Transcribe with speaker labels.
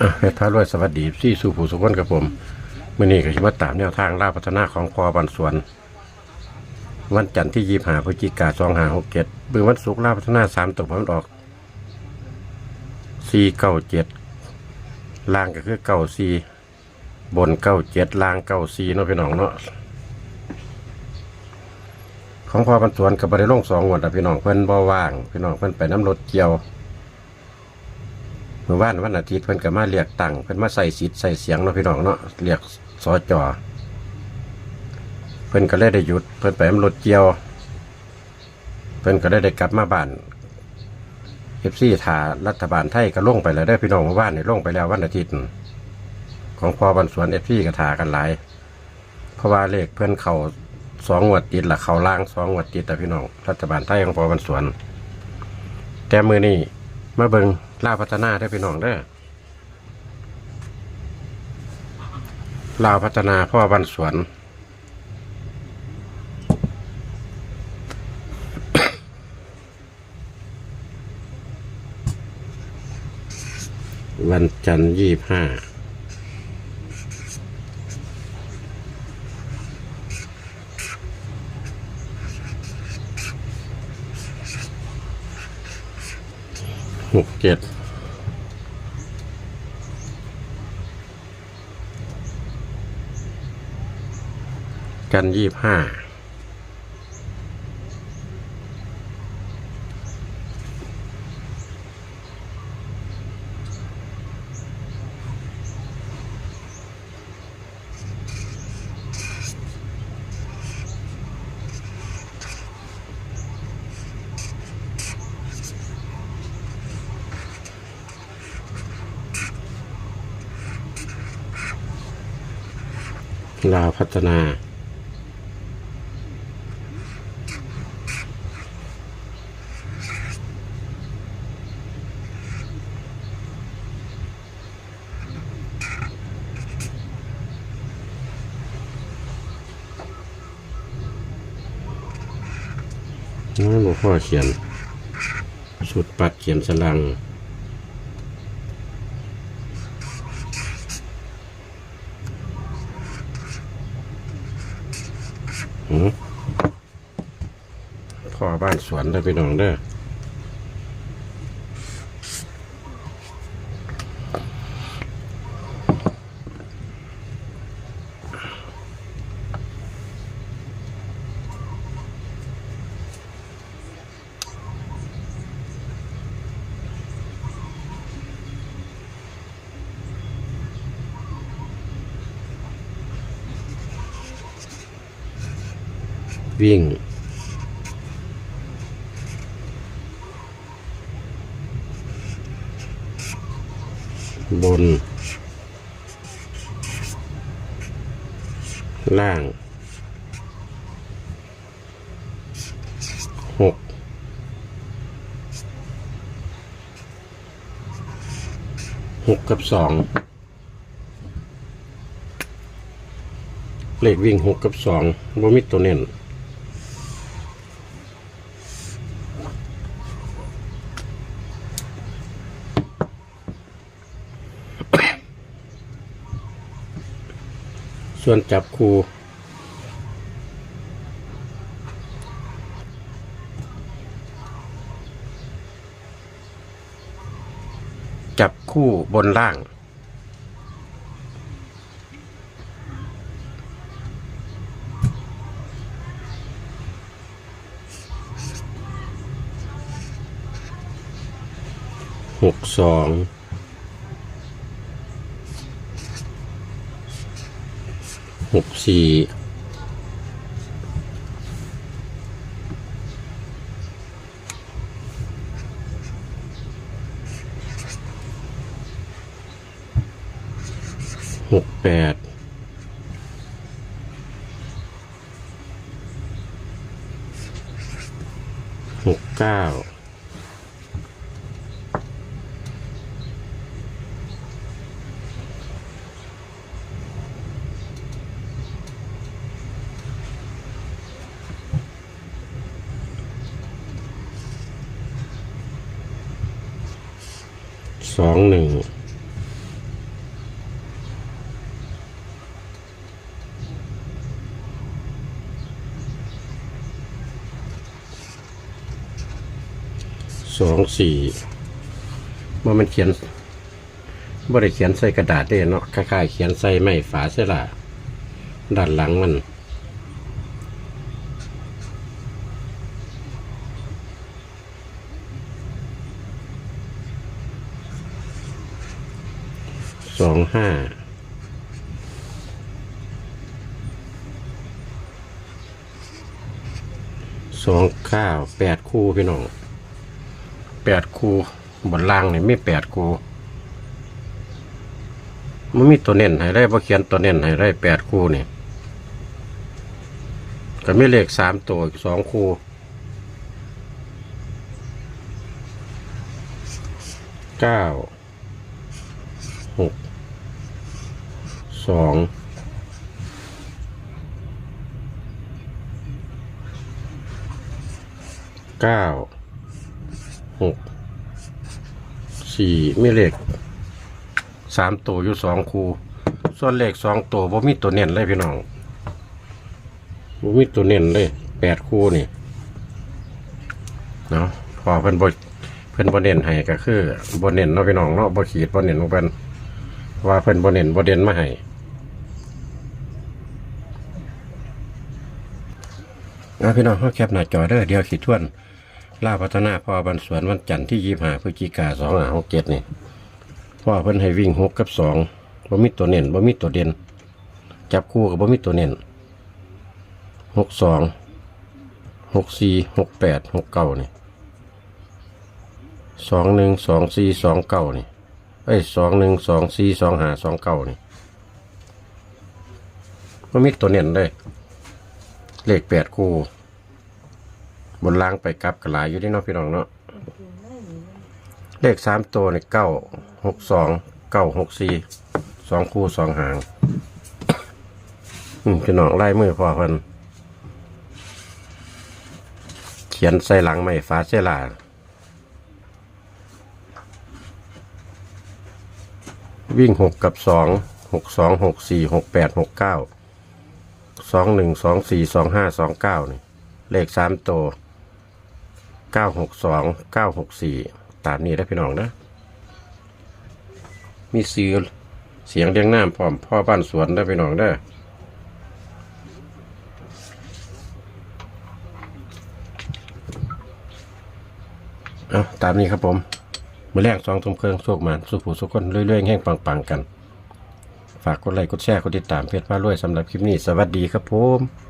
Speaker 1: อะเพชรพารวยสวัสดีซี่สู่ผู้สุขนกับผมมื่อนี้ก็ชิมาตามแนวทางล่าพัฒนาของพอบันสวน วันจันทร์ที่ยี่หาพฤศจิกาสองหาหกเจ็ดเบื้องวันศุกร์ล่าพัฒนาสามตัวผลออกสี่เก้าเจ็ดล่างก็คือเก้าสี่บนเก้าเจ็ดล่างเก้าสี่เนาะพี่น้องเนาะของพอบันสวนกับบริลงสองงวดอะพี่น้องเพิ่นบ่ว่าง พี่น้องเพิ่นไปน้ำรถเกี่ยว เมื่อวานวันอาทิตย์เพิ่นก็มาเรียกตังเพิ่นมาใส่สิทธิ์ใส่เสียงเนาะพี่น้องเนาะเรียกสอจอเพิ่นก็เลยได้หยุด เพิ่นไปอำรถเกี่ยว เพิ่นก็ได้ได้กลับมาบ้านเอฟซีถารัฐบาลไทยก็ลงไปแล้วได้พี่น้องเมื่อวานนี่ลงไปแล้ววันอาทิตย์ของพอบันสวนเอฟซีก็ถากันหลาย เพราะว่าเลขเพิ่อนเข่าสองงวดติดละเข่าล่างสองงวดติดแต่พี่น้องรัฐบาลไทยของพอบันสวน แต่มือนี้ มาเบิงล่าวพัฒนาได้พี่น้องเด้อลาวพัฒนาพ่อบันสวนวันจันทร์ยี่ห้า หกเจ็ดกันยี่ห้า ลาวพัฒนา น้องหลวงพ่อเขียน สุดปัดเขียนสลัง พ่อบ้านสวนได้ไปน้องเด้อ วิ่ง บน ล่างหกหกกับสองเลขวิ่งหกกับสองบ่มีตัวเน้น ส่วนจับคูจับคู่บนล่าง หกสอง หกสี่หกแปดหกเก้า สองหนึ่งสองสี่ว่ามันเขียนบ่ได้เขียนใส่กระดาษได้เนาะคล้ายๆเขียนใส่ไม้ฝาใช่ละด้านหลังมัน สองห้าสองข้าวแปดคู่พี่น้องแปดคู่บนล่างนี่ไมีแปดคู่มันมีตัวเน้นให้ได้พอเขียนตัวเน้นให้ได้แปดคู่นี่ก็มีเลขสามตัวสองคู่เก้าหก สองเก้าหกสี่มีเลขสามตัวอยู่สองคูส่วนเลขสองตัวบ่มีตัวเน้นเลยพี่น้องบ่มีตัวเน้นเลยแปดคู่นี่เนาะพอเพิ่นบ่เพิ่นบ่เน้นให้ก็คือบ่เน้นเนาะพี่น้องเนาะบ่ขีดบ่เน้นลงเพิ่นว่าเพิ่นบ่เน้นบ่เด่นมาให้ นะพี่น้องเฮาแคปหน้าจอเด้อเดียวขีดทวนล่าพัฒนาพ่อบันสวนวันจันทร์ที่ยี่ห้าพฤศจิกาสองห้าหกเจ็ดนี่พ่อเพิ่นให้วิ่งหกกับสองบ่มีตัวเน้นบ่มีตัวเด่นจับคู่กับบ่มีตัวเน้นหกสองหกสี่หกแปดหกเก้านี่สองหนึ่งสองสี่สองเก้านี่เอ้สองหนึ่งสองสี่สองห้าสองเก้านี่บ่มีตัวเน้นเลย เลขแปดคู่ บนล่างไปกลับกระหลายอยู่ที่เนอกพี่น้องเนาะเลขสามตัวในเก้าหกสองเก้าหกสี่สองคู่สองหาง อืมพี่น้องไล่มือพอพิ่นเขียนใส่หลังไม่ฟ้าเสลาวิ่งหกกับสองหกสองหกสี่หกแปดหกเก้า สองหนึ่งสองสี่สองห้าสองเก้านี่เลขสามตัวเก้าหกสองเก้าหกสี่ตามนี้ได้พี่น้องนะ มีซื้อเสียงเรียงน้ำพร้อมพ่อบ้านสวนได้พี่น้องได้อเอาตามนี้ครับผม มือแรกสองทุ่มเครื่องโชคมันสุผูสุกคนเรื่อยๆแห้งปังๆกัน ฝากกดไลค์กดแชร์กดติดตามเพจพารวยสำหรับคลิปนี้ สวัสดีครับผม